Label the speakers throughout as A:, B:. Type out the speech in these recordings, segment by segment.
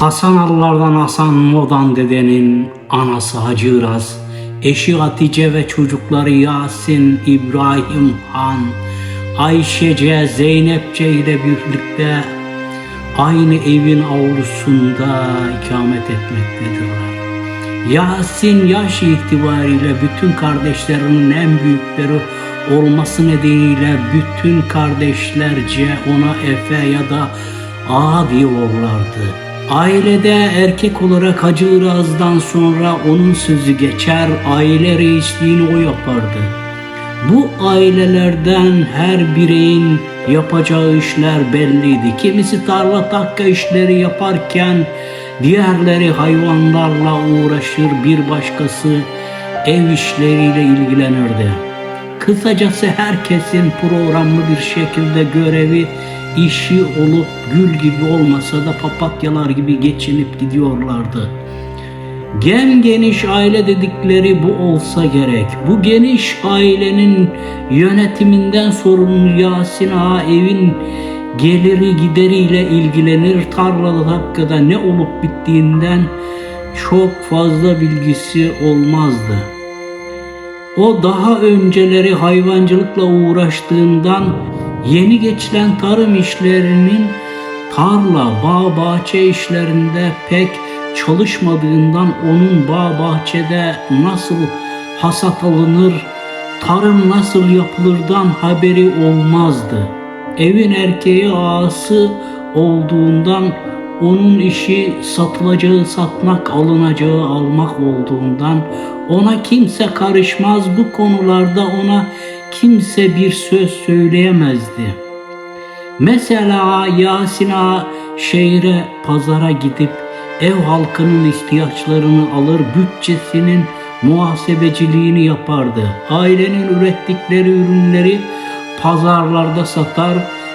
A: Hasan Allar'dan Hasan Modan dedenin anası Hacı eşi Hatice ve çocukları Yasin, İbrahim Han, Ayşece, Zeynepçe ile birlikte aynı evin avlusunda ikamet etmektedirler. Yasin yaş itibariyle bütün kardeşlerinin en büyükleri olması nedeniyle bütün kardeşlerce ona Efe ya da Ağa diyorlardı. Ailede erkek olarak Hacı Iraz'dan sonra onun sözü geçer, aile reisliğini o yapardı. Bu ailelerden her bireyin yapacağı işler belliydi. Kimisi tarla takka işleri yaparken diğerleri hayvanlarla uğraşır, bir başkası ev işleriyle ilgilenirdi. Kısacası herkesin programlı bir şekilde görevi, işi olup gül gibi olmasa da papatyalar gibi geçinip gidiyorlardı. Gen geniş aile dedikleri bu olsa gerek. Bu geniş ailenin yönetiminden sorumlu Yasin Ağa evin geliri gideriyle ilgilenir. Tarlada dakikada ne olup bittiğinden çok fazla bilgisi olmazdı. O daha önceleri hayvancılıkla uğraştığından yeni geçilen tarım işlerinin tarla, bağ, bahçe işlerinde pek çalışmadığından onun bağ, bahçede nasıl hasat alınır, tarım nasıl yapılırdan haberi olmazdı. Evin erkeği ağası olduğundan onun işi satılacağı satmak, alınacağı almak olduğundan ona kimse karışmaz bu konularda ona kimse bir söz söyleyemezdi. Mesela Yasin Ağa şehre pazara gidip ev halkının ihtiyaçlarını alır bütçesinin muhasebeciliğini yapardı. Ailenin ürettikleri ürünleri pazarlarda satar,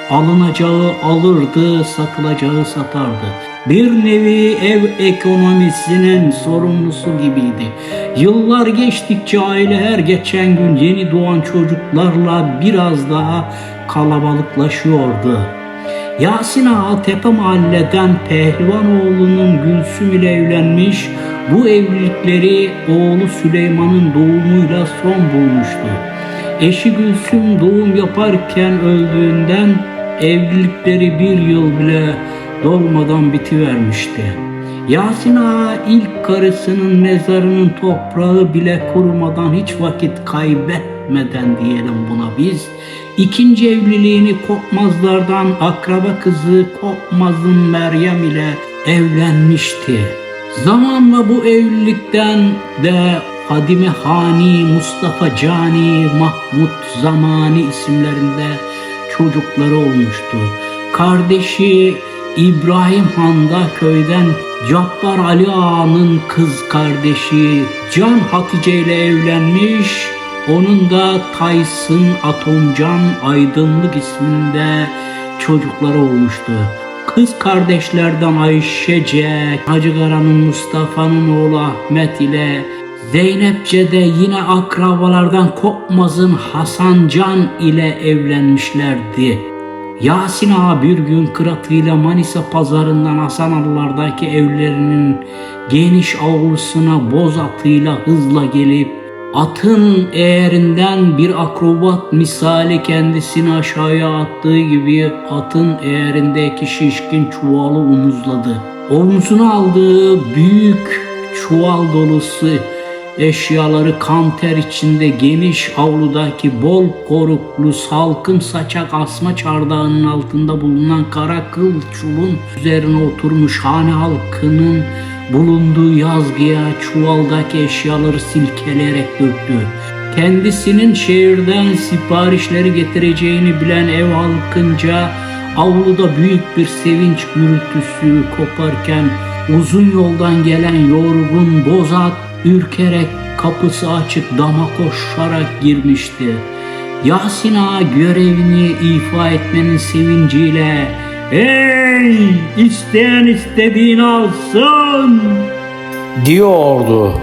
A: alınacağı alırdı, satılacağı satardı. Bir nevi ev ekonomisinin sorumlusu gibiydi. Yıllar geçtikçe aile her geçen gün yeni doğan çocuklarla biraz daha kalabalıklaşıyordu. Yasin Ağa Tepe Mahalle'den Pehlivanoğlu'nun Gülsüm ile evlenmiş, bu evlilikleri oğlu Süleyman'ın doğumuyla son bulmuştu. Eşi Gülsüm doğum yaparken öldüğünden evlilikleri bir yıl bile dolmadan bitivermişti. Yasin Ağa ilk karısının mezarının toprağı bile kurumadan hiç vakit kaybetmeden diyelim buna biz. ikinci evliliğini Kopmazlardan akraba kızı Kopmaz'ın Meryem ile evlenmişti. Zamanla bu evlilikten de Fadime Hani, Mustafa Cani, Mahmut Zamani isimlerinde çocukları olmuştu. Kardeşi İbrahim Han'da köyden Cabbar Ali Ağa'nın kız kardeşi Can Hatice ile evlenmiş. Onun da Taysın Atomcan Aydınlık isminde çocukları olmuştu. Kız kardeşlerden Ayşece, Hacı Kara'nın Mustafa'nın oğlu Ahmet ile Zeynepçe de yine akrabalardan Kopmaz'ın Hasan Can ile evlenmişlerdi. Yasin Ağa bir gün kıratıyla Manisa pazarından Hasanarlardaki evlerinin geniş avlusuna boz atıyla hızla gelip atın eğerinden bir akrobat misali kendisini aşağıya attığı gibi atın eğerindeki şişkin çuvalı omuzladı. Omzuna aldığı büyük çuval dolusu eşyaları kan ter içinde geniş avludaki bol koruklu salkım saçak asma çardağının altında bulunan kara kıl çulun üzerine oturmuş hane halkının bulunduğu yazgıya çuvaldaki eşyaları silkeleyerek döktü. Kendisinin şehirden siparişleri getireceğini bilen ev halkınca avluda büyük bir sevinç gürültüsü koparken uzun yoldan gelen yorgun bozat ürkerek kapısı açık dama koşarak girmişti. Yasin Ağa görevini ifa etmenin sevinciyle ''Ey isteyen istediğini alsın!''
B: diyordu.